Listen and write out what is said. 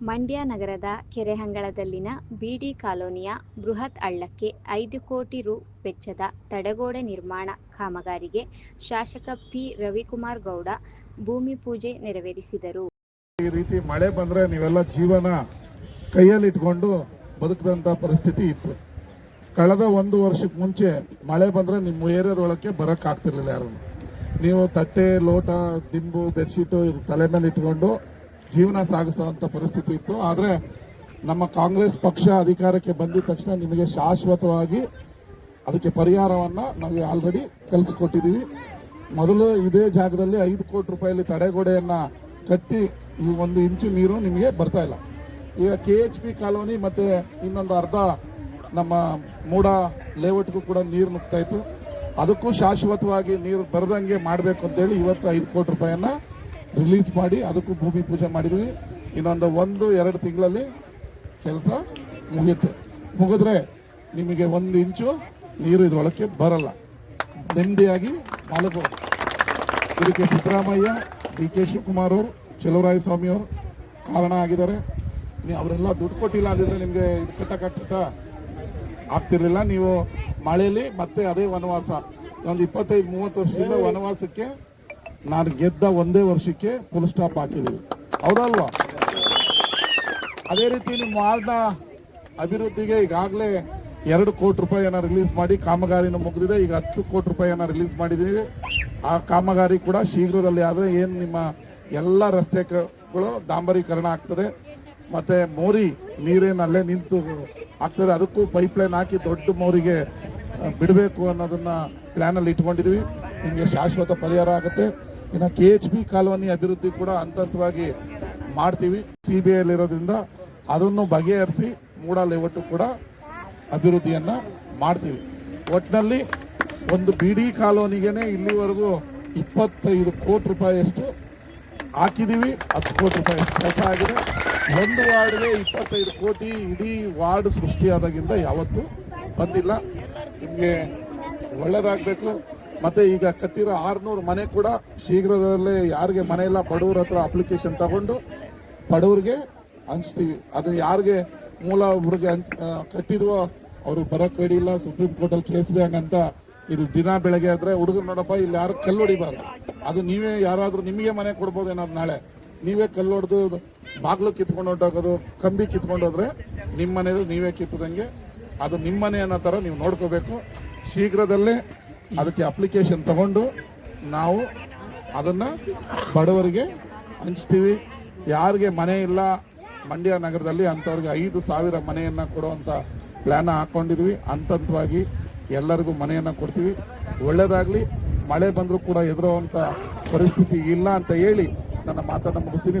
ಮಂಡ್ಯ ನಗರದ ಕೆರೆಹಂಗಳದಲ್ಲಿನ ಬಿಡಿ ಕಾಲೋನಿಯ ಬೃಹತ್ ಹಳ್ಳಕ್ಕೆ ಐದು ಕೋಟಿ ರು ವೆಚ್ಚದ ತಡೆಗೋಡೆ ನಿರ್ಮಾಣ ಕಾಮಗಾರಿಗೆ ಶಾಸಕ ಪಿ. ರವಿಕುಮಾರ್ ಗೌಡ ಭೂಮಿ ಪೂಜೆ ನೆರವೇರಿಸಿದರು. ಈ ರೀತಿ ಮಳೆ ಬಂದ್ರೆ ನೀವೆಲ್ಲ ಜೀವನ ಕೈಯಲ್ಲಿಟ್ಕೊಂಡು ಬದುಕದಂತ ಪರಿಸ್ಥಿತಿ ಇತ್ತು. ಕಳೆದ ಒಂದು ವರ್ಷಕ್ಕೆ ಮುಂಚೆ ಮಳೆ ಬಂದ್ರೆ ನಿಮ್ಮ ಏರಿಯಾದೊಳಕ್ಕೆ ಬರಕ್ ಆಗ್ತಿರ್ಲಿಲ್ಲ ಯಾರು ನೀವು ತಟ್ಟೆ, ಲೋಟ, ದಿಂಬು, ಬೆಡ್ಶೀಟು ತಲೆ ಮೇಲೆ ಇಟ್ಕೊಂಡು ಜೀವನ ಸಾಗಿಸುವಂಥ ಪರಿಸ್ಥಿತಿ ಇತ್ತು. ಆದರೆ ನಮ್ಮ ಕಾಂಗ್ರೆಸ್ ಪಕ್ಷ ಅಧಿಕಾರಕ್ಕೆ ಬಂದಿದ ತಕ್ಷಣ ನಿಮಗೆ ಶಾಶ್ವತವಾಗಿ ಅದಕ್ಕೆ ಪರಿಹಾರವನ್ನ ನಾವು ಆಲ್ರೆಡಿ ಕಲ್ಪಿಸ್ಕೊಟ್ಟಿದ್ದೀವಿ. ಮೊದಲು ಇದೇ ಜಾಗದಲ್ಲಿ ಐದು ಕೋಟಿ ರೂಪಾಯಲ್ಲಿ ತಡೆಗೋಡೆಯನ್ನ ಕಟ್ಟಿ ಈ ಒಂದು ಇಂಚು ನೀರು ನಿಮಗೆ ಬರ್ತಾ ಇಲ್ಲ. ಈಗ ಕೆ ಎಚ್ ಪಿ ಕಾಲೋನಿ ಮತ್ತೆ ಇನ್ನೊಂದು ಅರ್ಧ ನಮ್ಮ ಮೂಡ ಲೇಔಟ್ಗೂ ಕೂಡ ನೀರು ನುಗ್ತಾ ಇತ್ತು. ಅದಕ್ಕೂ ಶಾಶ್ವತವಾಗಿ ನೀರು ಬರದಂಗೆ ಮಾಡಬೇಕು ಅಂತೇಳಿ ಇವತ್ತು ಐದು ಕೋಟಿ ರೂಪಾಯಿಯನ್ನ ರಿಲೀಸ್ ಮಾಡಿ, ಅದಕ್ಕೂ ಭೂಮಿ ಪೂಜೆ ಮಾಡಿದ್ವಿ. ಇನ್ನೊಂದು ಒಂದು, ಎರಡು ತಿಂಗಳಲ್ಲಿ ಕೆಲಸ ಮುಗಿಯುತ್ತೆ. ಮುಗಿದ್ರೆ ನಿಮಗೆ ಒಂದು ಇಂಚು ನೀರು ಇದರೊಳಕ್ಕೆ ಬರಲ್ಲ. ನೆಮ್ಮದಿಯಾಗಿ ಮಲಗಬಹುದು. ಇದಕ್ಕೆ ಸಿದ್ದರಾಮಯ್ಯ, ಡಿ ಕೆ ಶಿವಕುಮಾರ್ ಅವರು, ಚಲುವರಾಯ ಸ್ವಾಮಿ ಅವರು ಕಾರಣ ಆಗಿದ್ದಾರೆ. ನೀವು ಅವರೆಲ್ಲ ದುಡ್ಡು ಕೊಟ್ಟಿಲ್ಲ ಅಂದಿದ್ರೆ ನಿಮಗೆ ಇದು ಕಟ್ಟ ಆಗ್ತಿರ್ಲಿಲ್ಲ. ನೀವು ಮಳೆಯಲ್ಲಿ ಮತ್ತೆ ಅದೇ ವನವಾಸ. ಒಂದು ಇಪ್ಪತ್ತೈದು, ಮೂವತ್ತು ವರ್ಷದಿಂದ ವನವಾಸಕ್ಕೆ ನಾನು ಗೆದ್ದ ಒಂದೇ ವರ್ಷಕ್ಕೆ ಫುಲ್ ಸ್ಟಾಪ್ ಹಾಕಿದ್ದೀವಿ ಹೌದಲ್ವಾ? ಅದೇ ರೀತಿ ನಿಮ್ಮ ವಾರ್ಡ್ನ ಅಭಿವೃದ್ಧಿಗೆ ಈಗಾಗಲೇ ಎರಡು ಕೋಟಿ ರೂಪಾಯಿಯನ್ನ ರಿಲೀಸ್ ಮಾಡಿ ಕಾಮಗಾರಿನ ಮುಗಿದಿದೆ. ಈಗ ಹತ್ತು ಕೋಟಿ ರೂಪಾಯಿಯನ್ನ ರಿಲೀಸ್ ಮಾಡಿದ್ದೀವಿ. ಆ ಕಾಮಗಾರಿ ಕೂಡ ಶೀಘ್ರದಲ್ಲಿ ಆದರೆ ಏನು ನಿಮ್ಮ ಎಲ್ಲ ರಸ್ತೆಗಳು ಡಾಂಬರೀಕರಣ ಆಗ್ತದೆ. ಮತ್ತು ಮೋರಿ ನೀರೇನು ಅಲ್ಲೇ ನಿಂತು ಆಗ್ತದೆ. ಅದಕ್ಕೂ ಪೈಪ್ ಲೈನ್ ಹಾಕಿ ದೊಡ್ಡ ಮೋರಿಗೆ ಬಿಡಬೇಕು ಅನ್ನೋದನ್ನು ಪ್ಲ್ಯಾನಲ್ಲಿ ಇಟ್ಕೊಂಡಿದ್ದೀವಿ. ನಿಮಗೆ ಶಾಶ್ವತ ಪರಿಹಾರ ಆಗುತ್ತೆ. ಇನ್ನು ಕೆ ಎಚ್ ಬಿ ಕಾಲೋನಿ ಅಭಿವೃದ್ಧಿ ಕೂಡ ಹಂತ ಹಂತವಾಗಿ ಮಾಡ್ತೀವಿ ಸಿ ಬಿ ಇರೋದ್ರಿಂದ ಅದನ್ನು ಬಗೆಹರಿಸಿ ಮೂಡ ಲೇಔಟ್ ಕೂಡ ಅಭಿವೃದ್ಧಿಯನ್ನ ಮಾಡ್ತೀವಿ. ಒಟ್ಟಿನಲ್ಲಿ ಒಂದು ಬಿಡಿ ಕಾಲೋನಿಗೆನೆ ಇಲ್ಲಿವರೆಗೂ ಇಪ್ಪತ್ತೈದು ಕೋಟಿ ರೂಪಾಯಿಯಷ್ಟು ಹಾಕಿದೀವಿ. ಹತ್ತು ಕೋಟಿ ರೂಪಾಯಿ ಕೆಲಸ ಆಗಿದೆ. ಒಂದು ವಾರ್ಡ್ಗೆ ಇಪ್ಪತ್ತೈದು ಕೋಟಿ ಇಡೀ ವಾರ್ಡ್ ಸೃಷ್ಟಿಯಾದಾಗಿಂದ ಯಾವತ್ತೂ ಬಂದಿಲ್ಲ. ನಿಮಗೆ ಒಳ್ಳೇದಾಗಬೇಕು. ಮತ್ತೆ ಈಗ ಕಟ್ಟಿರೋ ಆರ್ನೂರು ಮನೆ ಕೂಡ ಶೀಘ್ರದಲ್ಲೇ ಯಾರಿಗೆ ಮನೆ ಇಲ್ಲ ಬಡವ್ರ ಹತ್ರ ಅಪ್ಲಿಕೇಶನ್ ತಗೊಂಡು ಬಡವ್ರಿಗೆ ಹಂಚ್ತೀವಿ. ಅದು ಯಾರಿಗೆ ಮೂಲ ಒಬ್ರಿಗೆ ಹಂಚ್- ಅವ್ರಿಗೆ ಕಟ್ಟಿದ್ವೋ ಅವರು ಬರಕ್ ರೆಡಿ ಇಲ್ಲ, ಸುಪ್ರೀಂ ಕೋರ್ಟ್ ಅಲ್ಲಿ ಕೇಸ್ ಇದೆ ಇದು ದಿನ ಬೆಳಗ್ಗೆ ಆದ್ರೆ ಹುಡುಗರು ನೋಡಪ್ಪ, ಇಲ್ಲಿ ಯಾರು ಕಲ್ಲು ಹೊಡಿಬಾರ್ದು. ಅದು ನೀವೇ ಯಾರಾದ್ರೂ ನಿಮಗೆ ಮನೆ ಕೊಡ್ಬೋದೇನಾದ್ರು ನಾಳೆ. ನೀವೇ ಕಲ್ಲು ಹೊಡೆದು ಬಾಗ್ಲು ಕಿತ್ಕೊಂಡು ಹೊಂಟೋಗೋದು ಕಂಬಿ ಕಿತ್ಕೊಂಡು ಹೋದ್ರೆ ನಿಮ್ಮ ಮನೆಯದು ನೀವೇ ಕಿತ್ತದಂಗೆ ಅದು ನಿಮ್ಮ ಮನೆ ಅನ್ನೋ ಥರ ನೀವು ನೋಡ್ಕೋಬೇಕು. ಶೀಘ್ರದಲ್ಲೇ ಅದಕ್ಕೆ ಅಪ್ಲಿಕೇಶನ್ ತಗೊಂಡು ನಾವು ಅದನ್ನ ಬಡವರಿಗೆ ಹಂಚ್ತೀವಿ. ಯಾರಿಗೆ ಮನೆ ಇಲ್ಲ, ಮಂಡ್ಯ ನಗರದಲ್ಲಿ ಅಂಥವ್ರಿಗೆ ಐದು ಸಾವಿರ ಮನೆಯನ್ನ ಕೊಡುವಂತ ಪ್ಲಾನ್ ಹಾಕೊಂಡಿದ್ವಿ. ಹಂತ ಹಂತವಾಗಿ ಎಲ್ಲರಿಗೂ ಮನೆಯನ್ನ ಕೊಡ್ತೀವಿ. ಒಳ್ಳೇದಾಗ್ಲಿ, ಮಳೆ ಬಂದರೂ ಕೂಡ ಎದುರುವಂತ ಪರಿಸ್ಥಿತಿ ಇಲ್ಲ ಅಂತ ಹೇಳಿ ನನ್ನ ಮಾತನ್ನು ಮುಗಿಸ್ತೀನಿ.